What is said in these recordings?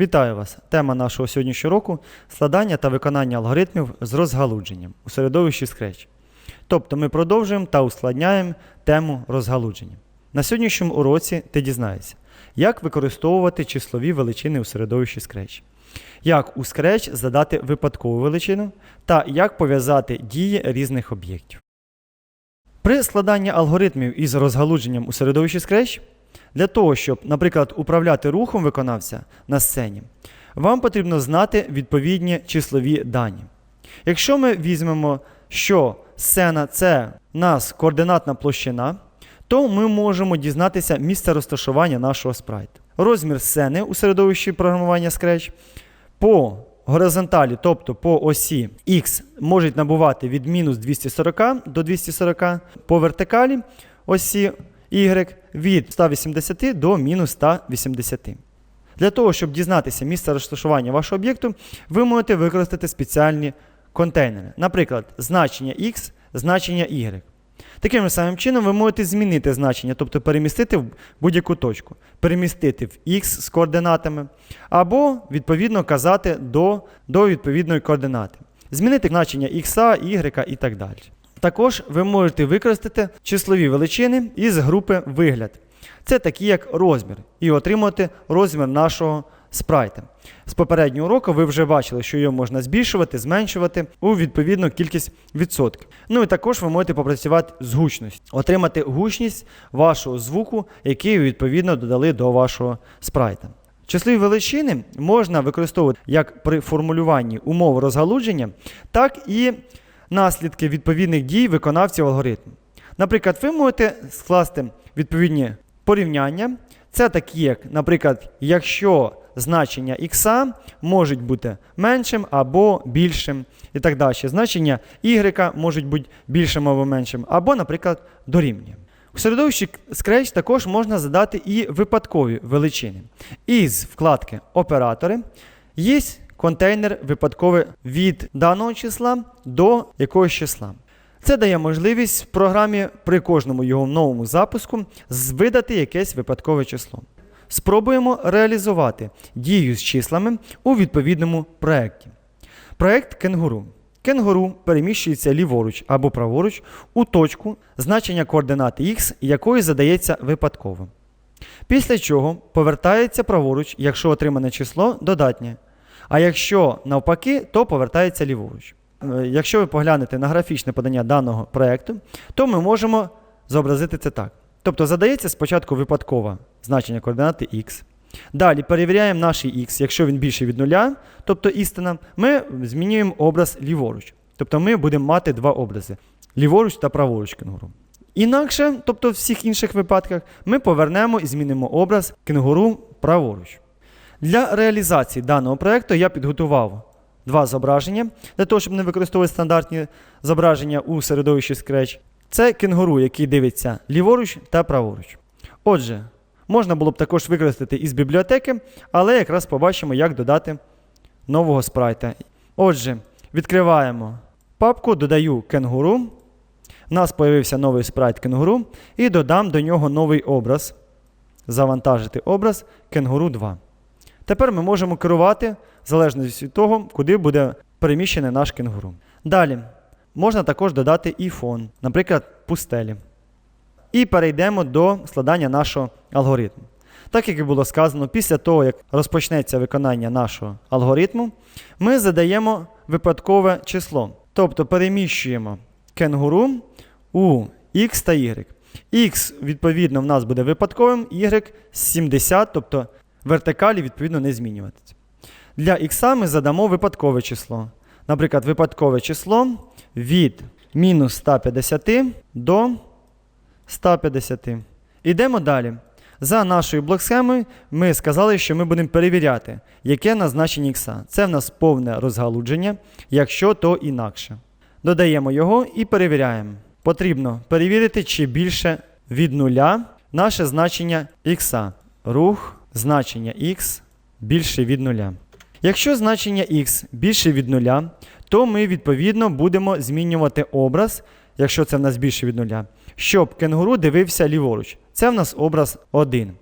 Вітаю вас! Тема нашого сьогоднішнього року складання та виконання алгоритмів з розгалудженням у середовищі Scratch. Тобто ми продовжуємо та ускладняємо тему розгалудження. На сьогоднішньому уроці ти дізнаєшся, як використовувати числові величини у середовищі Scratch, як у Scratch задати випадкову величину та як пов'язати дії різних об'єктів. При складанні алгоритмів із розгалудженням у середовищі Scratch для того, щоб, наприклад, управляти рухом виконавця на сцені, вам потрібно знати відповідні числові дані. Якщо ми візьмемо, що сцена це нас координатна площина, то ми можемо дізнатися місце розташування нашого спрайту. Розмір сцени у середовищі програмування Scratch по горизонталі, тобто по осі X, можуть набувати від мінус 240 до 240, по вертикалі осі Y від 180 до мінус 180. Для того, щоб дізнатися місце розташування вашого об'єкту, ви можете використати спеціальні контейнери. Наприклад, значення X, значення Y. Таким же самим чином ви можете змінити значення, тобто перемістити в будь-яку точку, перемістити в X з координатами, або відповідно казати до, до відповідної координати. Змінити значення X, Y і так далі. Також ви можете використати числові величини із групи вигляд. Це такі як розмір, і отримати розмір нашого спрайта. З попереднього уроку ви вже бачили, що його можна збільшувати, зменшувати у відповідну кількість відсотків. Ну і також ви можете попрацювати з гучністю, отримати гучність вашого звуку, який ви відповідно додали до вашого спрайта. Числові величини можна використовувати як при формулюванні умов розгалудження, так і наслідки відповідних дій виконавців алгоритму. Наприклад, ви можете скласти відповідні порівняння. Це такі, як, наприклад, якщо значення х можуть бути меншим або більшим і так далі. Значення y можуть бути більшим або меншим, або, наприклад, дорівнює. У середовищі Scratch також можна задати і випадкові величини. Із вкладки Оператори є контейнер випадковий від даного числа до якогось числа. Це дає можливість в програмі при кожному його новому запуску видати якесь випадкове число. Спробуємо реалізувати дію з числами у відповідному проєкті. Проєкт кенгуру. Кенгуру переміщується ліворуч або праворуч у точку значення координати x, якої задається випадково. Після чого повертається праворуч, якщо отримане число додатнє. А якщо навпаки, то повертається ліворуч. Е, Якщо ви поглянете на графічне подання даного проєкту, то ми можемо зобразити це так. Тобто задається спочатку випадкове значення координати x. Далі перевіряємо наш x, якщо він більше від нуля, тобто істина, ми змінюємо образ ліворуч. Тобто ми будемо мати два образи: ліворуч та праворуч кенгуру. Інакше, тобто в всіх інших випадках, ми повернемо і змінимо образ кенгуру праворуч. Для реалізації даного проєкту я підготував два зображення для того, щоб не використовувати стандартні зображення у середовищі Scratch. Це кенгуру, який дивиться ліворуч та праворуч. Отже, можна було б також використати із бібліотеки, але якраз побачимо, як додати нового спрайта. Отже, відкриваємо папку, додаю кенгуру. У нас з'явився новий спрайт кенгуру, і додам до нього новий образ. Завантажити образ кенгуру 2. Тепер ми можемо керувати в залежності від того, куди буде переміщений наш кенгуру. Далі можна також додати і фон, наприклад, пустелі. І перейдемо до складання нашого алгоритму. Так як і було сказано, після того, як розпочнеться виконання нашого алгоритму, ми задаємо випадкове число. Тобто переміщуємо кенгуру у x та y. X, відповідно, в нас буде випадковим, y 70, тобто вертикалі, відповідно, не змінюватися. Для x ми задамо випадкове число. Наприклад, випадкове число від мінус 150 до 150. Ідемо далі. За нашою блок-схемою ми сказали, що ми будемо перевіряти, яке назначення х. Це в нас повне розгалудження, якщо то інакше. Додаємо його і перевіряємо. Потрібно перевірити, чи більше від нуля наше значення х. Рух значення х більше від нуля. Якщо значення х більше від нуля, то ми відповідно будемо змінювати образ, якщо це в нас більше від нуля, щоб кенгуру дивився ліворуч. Це в нас образ 1.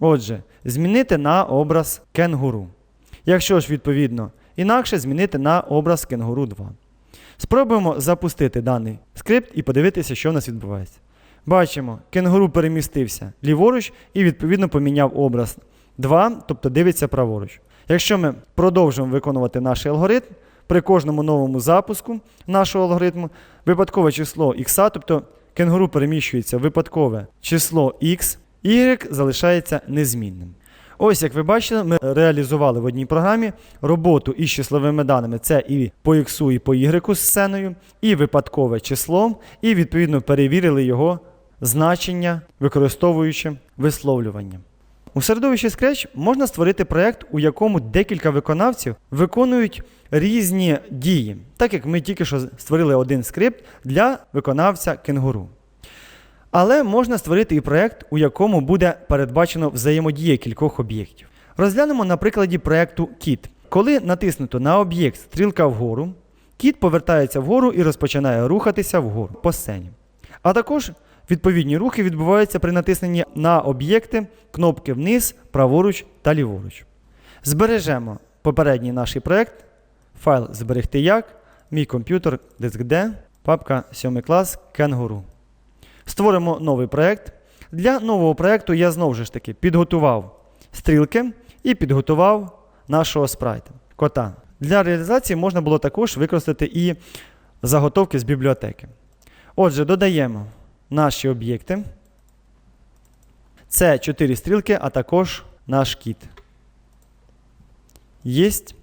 Отже, змінити на образ кенгуру. Якщо ж, відповідно, інакше змінити на образ кенгуру 2. Спробуємо запустити даний скрипт і подивитися, що в нас відбувається. Бачимо, кенгуру перемістився ліворуч і відповідно поміняв образ 2, тобто дивиться праворуч. Якщо ми продовжуємо виконувати наш алгоритм, при кожному новому запуску нашого алгоритму випадкове число x, тобто кенгуру переміщується в випадкове число x, y залишається незмінним. Ось, як ви бачили, ми реалізували в одній програмі роботу із числовими даними. Це і по x, і по y з сценою, і випадкове число, і відповідно перевірили його значення, використовуючи висловлювання. У середовищі Scratch можна створити проєкт, у якому декілька виконавців виконують різні дії, так як ми тільки що створили один скрипт для виконавця кенгуру. Але можна створити і проєкт, у якому буде передбачено взаємодія кількох об'єктів. Розглянемо на прикладі проєкту Кіт. Коли натиснуто на об'єкт стрілка вгору, кіт повертається вгору і розпочинає рухатися вгору по сцені. А також відповідні рухи відбуваються при натисненні на об'єкти кнопки вниз, праворуч та ліворуч. Збережемо попередній наш проєкт, файл зберегти як, мій комп'ютер, диск D, папка 7 клас, кенгуру. Створимо новий проєкт. Для нового проєкту я знову ж таки підготував стрілки і підготував нашого спрайта, кота. Для реалізації можна було також використати і заготовки з бібліотеки. Отже, додаємо наші об'єкти. Це 4 стрілки, а також наш кіт. Єсть.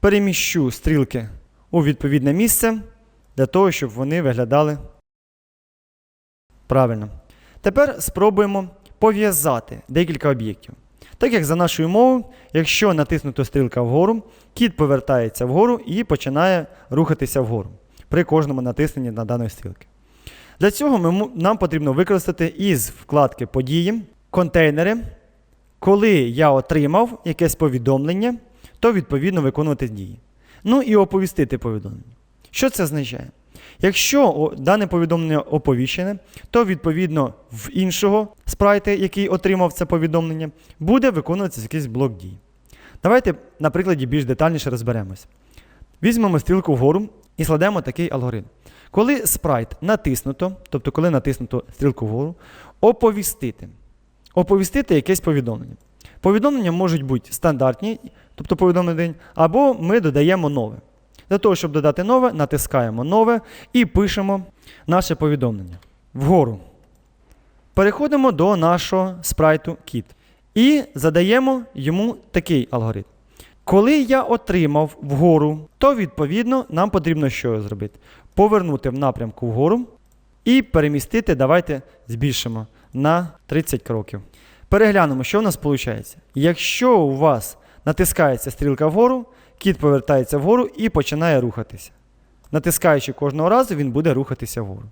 Переміщу стрілки у відповідне місце для того, щоб вони виглядали правильно. Тепер спробуємо пов'язати декілька об'єктів. Так як за нашою мовою, якщо натиснуто стрілка вгору, кіт повертається вгору і починає рухатися вгору при кожному натисненні на даної стрілки. Для цього ми, нам потрібно використати із вкладки події контейнери. Коли я отримав якесь повідомлення, то відповідно виконувати дії. Ну і оповістити повідомлення. Що це означає? Якщо дане повідомлення оповіщене, то відповідно в іншого спрайта, який отримав це повідомлення, буде виконуватися якийсь блок дій. Давайте на прикладі більш детальніше розберемось. Візьмемо стрілку вгору і складемо такий алгоритм. Коли спрайт натиснуто, тобто коли натиснуто стрілку вгору, оповістити. Оповістити якесь повідомлення. Повідомлення можуть бути стандартні, тобто повідомлення або ми додаємо нове. Для того, щоб додати нове, натискаємо нове і пишемо наше повідомлення вгору. Переходимо до нашого спрайту Kit і задаємо йому такий алгоритм. Коли я отримав вгору, то відповідно нам потрібно що зробити? Повернути в напрямку вгору і перемістити, давайте збільшимо на 30 кроків. Переглянемо, що в нас виходить. Якщо у вас натискається стрілка вгору, кіт повертається вгору і починає рухатися. Натискаючи кожного разу, він буде рухатися вгору.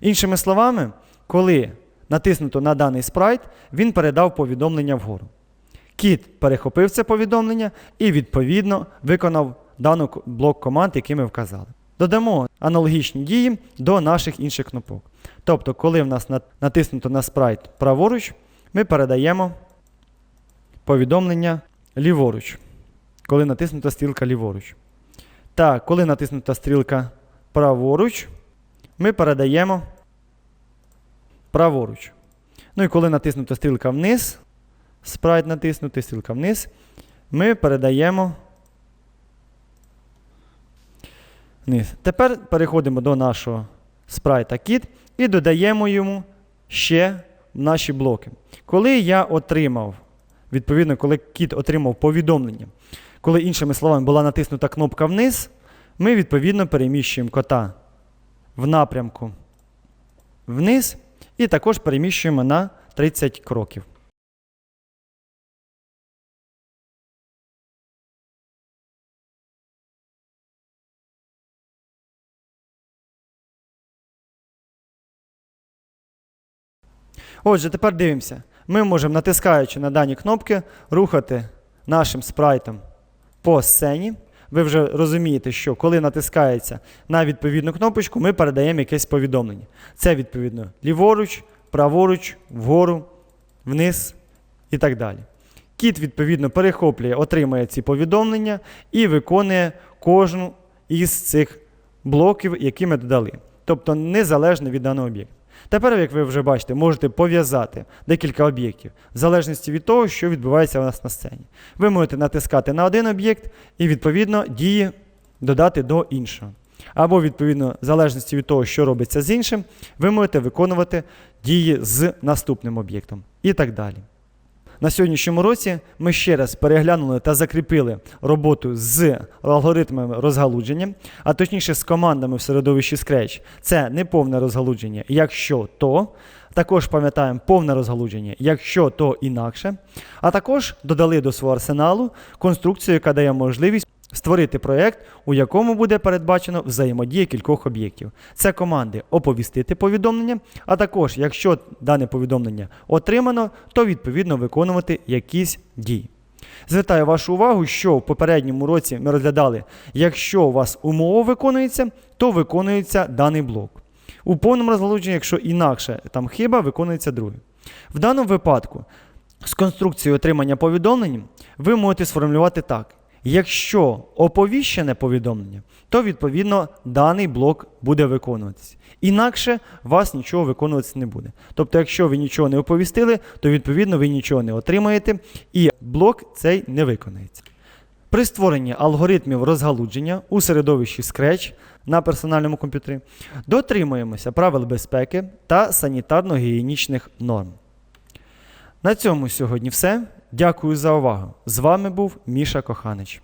Іншими словами, коли натиснуто на даний спрайт, він передав повідомлення вгору. Кіт перехопив це повідомлення і, відповідно, виконав даний блок команд, який ми вказали. Додамо аналогічні дії до наших інших кнопок. Тобто, коли в нас натиснуто на спрайт праворуч, ми передаємо повідомлення ліворуч. Коли натиснута стрілка ліворуч. Так, коли натиснута стрілка праворуч, ми передаємо праворуч. Ну і коли натиснута стрілка вниз, спрайт натиснутий, стрілка вниз, ми передаємо вниз. Тепер переходимо до нашого спрайта Kit і додаємо йому ще наші блоки. Коли я отримав, відповідно, коли кіт отримав повідомлення, коли, іншими словами, була натиснута кнопка вниз, ми відповідно переміщуємо кота в напрямку вниз і також переміщуємо на 30 кроків. Отже, тепер дивимося. Ми можемо, натискаючи на дані кнопки, рухати нашим спрайтом по сцені. Ви вже розумієте, що коли натискається на відповідну кнопочку, ми передаємо якесь повідомлення. Це відповідно ліворуч, праворуч, вгору, вниз і так далі. Кіт, відповідно, перехоплює, отримує ці повідомлення і виконує кожну із цих блоків, які ми додали. Тобто незалежно від даного об'єкту. Тепер, як ви вже бачите, можете пов'язати декілька об'єктів в залежності від того, що відбувається у нас на сцені. Ви можете натискати на один об'єкт і, відповідно, дії додати до іншого. Або, відповідно, в залежності від того, що робиться з іншим, ви можете виконувати дії з наступним об'єктом і так далі. На сьогоднішньому році ми ще раз переглянули та закріпили роботу з алгоритмами розгалудження, а точніше з командами в середовищі Scratch. Це неповне розгалудження, якщо то. Також пам'ятаємо повне розгалудження, якщо то інакше. А також додали до свого арсеналу конструкцію, яка дає можливість створити проєкт, у якому буде передбачено взаємодія кількох об'єктів. Це команди оповістити повідомлення, а також, якщо дане повідомлення отримано, то відповідно виконувати якісь дії. Звертаю вашу увагу, що в попередньому році ми розглядали, якщо у вас умова виконується, то виконується даний блок. У повному розгалудженні, якщо інакше там хиба, виконується другий. В даному випадку з конструкцією отримання повідомлень ви можете сформулювати так. Якщо оповіщене повідомлення, то відповідно даний блок буде виконуватися. Інакше вас нічого виконуватися не буде. Тобто, якщо ви нічого не оповістили, то відповідно ви нічого не отримаєте, і блок цей не виконається. При створенні алгоритмів розгалудження у середовищі Scratch на персональному комп'ютері дотримуємося правил безпеки та санітарно-гігієнічних норм. На цьому сьогодні все. Дякую за увагу. З вами був Міша Коханич.